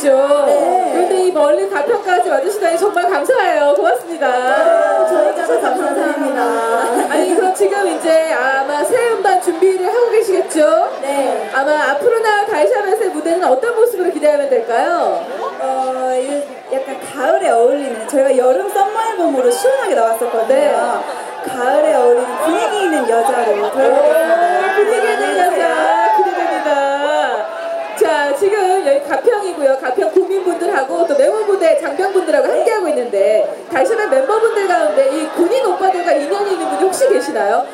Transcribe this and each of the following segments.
있죠. 네. 그런데 이 멀리 가평까지 와주시다니 정말 감사해요. 고맙습니다. 저희가 더 감사합니다. 아니 그럼 지금 이제 아마 새 음반 준비를 하고 계시겠죠? 네. 아마 앞으로 나올 달샤벳의 무대는 어떤 모습으로 기대하면 될까요? 어, 이게 약간 가을에 어울리는 저희가 여름 썸머 앨범으로 시원하게 나왔었거든요. 네. 가을에 어울리는 분위기 있는 여자로 돌아가겠습니다. 분위기 있는 여자 가평이고요. 가평 국민분들하고 또 멤버분들 장병분들하고 함께하고 있는데 달샤벳 멤버분들 가운데 이 군인 오빠들과 인연이 있는 분이 혹시 계시나요?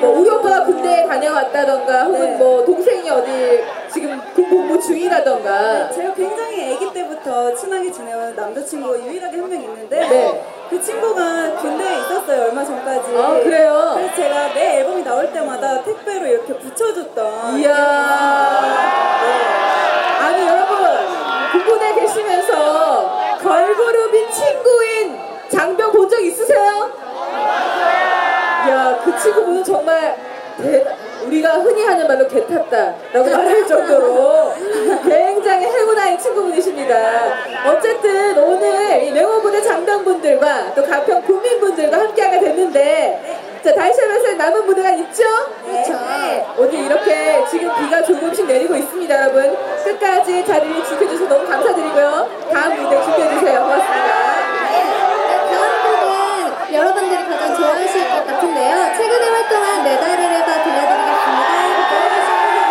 뭐 우리 오빠가 군대에 다녀왔다던가 혹은 네. 뭐 동생이 어디 지금 군복무 중이라던가 제가 굉장히 아기 때부터 친하게 지내온 남자친구가 유일하게 한 명 있는데 네. 그 친구가 군대에 있었어요 얼마 전까지 아, 그래요? 그래서 제가 내 앨범이 나올 때마다 택배로 이렇게 붙여줬던 이야. 본 적 있으세요? 야 그 친구분은 정말 대, 우리가 흔히 하는 말로 개 탔다라고 말할 정도로 굉장히 행운아인 친구분이십니다. 어쨌든 오늘 이 맹호부대 장병분들과 또 가평 국민분들과 함께하게 됐는데 자 달샤벳의 남은 무대가 있죠? 그렇죠. 네. 오늘 이렇게 지금 비가 조금씩 내리고 있습니다, 여러분. 끝까지 자리를 지켜주셔서 너무 감사드리고요. 다음 무대 준비해주세요. 여러분들이 가장 좋아하실 것 같은데요. 최근에 활동한 네 달을